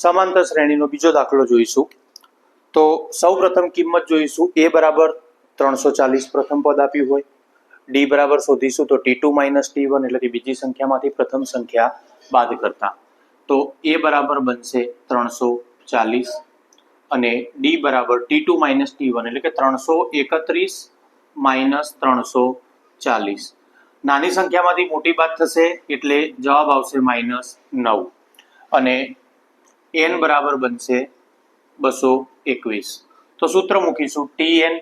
સમાંતર શ્રેણીનો બીજો દાખલો જોઈશું. તો સૌ પ્રથમ કિંમત જોઈશું. એ બરાબર ત્રણસો ચાલીસ પ્રથમ પદ આપ્યું હોય. ડી બરાબર શોધીશું તો T two minus T one એટલે કે બીજી સંખ્યામાંથી પ્રથમ સંખ્યા બાદ કરતા. તો એ બરાબર બનશે ત્રણસો ચાલીસ અને ડી બરાબર T two minus T one એટલે કે ત્રણસો એકત્રીસ માઇનસ ત્રણસો ચાલીસ. નાની સંખ્યામાંથી મોટી બાદ થશે એટલે જવાબ આવશે માઇનસ નવ. અને એન બરાબર બનશે બસો એકવીસ. તો સૂત્ર મૂકીશું. ટી એન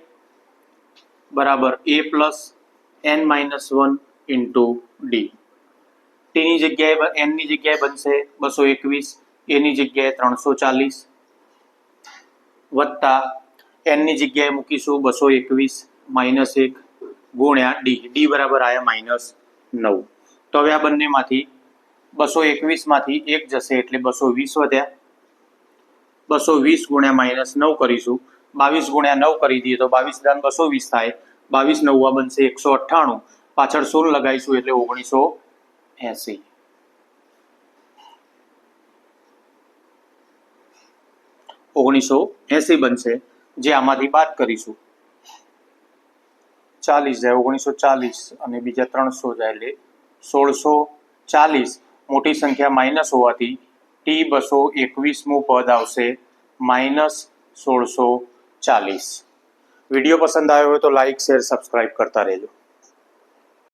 બરાબર A plus N minus one into D ટીની જગ્યાએ એનની જગ્યાએ બનશે બસો એકવીસ એની જગ્યાએ ત્રણસો ચાલીસ, વત્તા એનની જગ્યાએ મૂકીશું બસો એકવીસ માઇનસ એક ગુણ્યા ડી ડી બરાબર આયા માઇનસ નવ. તો હવે આ બંનેમાંથી બસો એકવીસમાંથી એક જશે એટલે બસો વીસ વધ્યા. બસો વીસ ગુણ્યા માઇનસ નવ કરીશું. બાવીસ ગુણ્યા નવ કરી દઈએ તો બાવીસ દાન બસો વીસ થાય. બાવીસ નવવા બનશે એકસો અઠ્ઠાણું. પાછળ સોળ લગાવીશું એટલે ઓગણીસો એસી. ઓગણીસો એસી બનશે. જે આમાંથી બાદ કરીશું. ચાલીસ જાય, ઓગણીસો ચાલીસ અને બીજા ત્રણસો જાય એટલે સોળસો ચાલીસ. મોટી સંખ્યા માઇનસ હોવાથી ટી બસો એકવીસમું પદ આવશે, માઇનસ સોળસો ચાલીસ. વીડિયો પસંદ આવ્યો હોય તો લાઇક, શેર, સબસ્ક્રાઇબ કરતા રહેજો.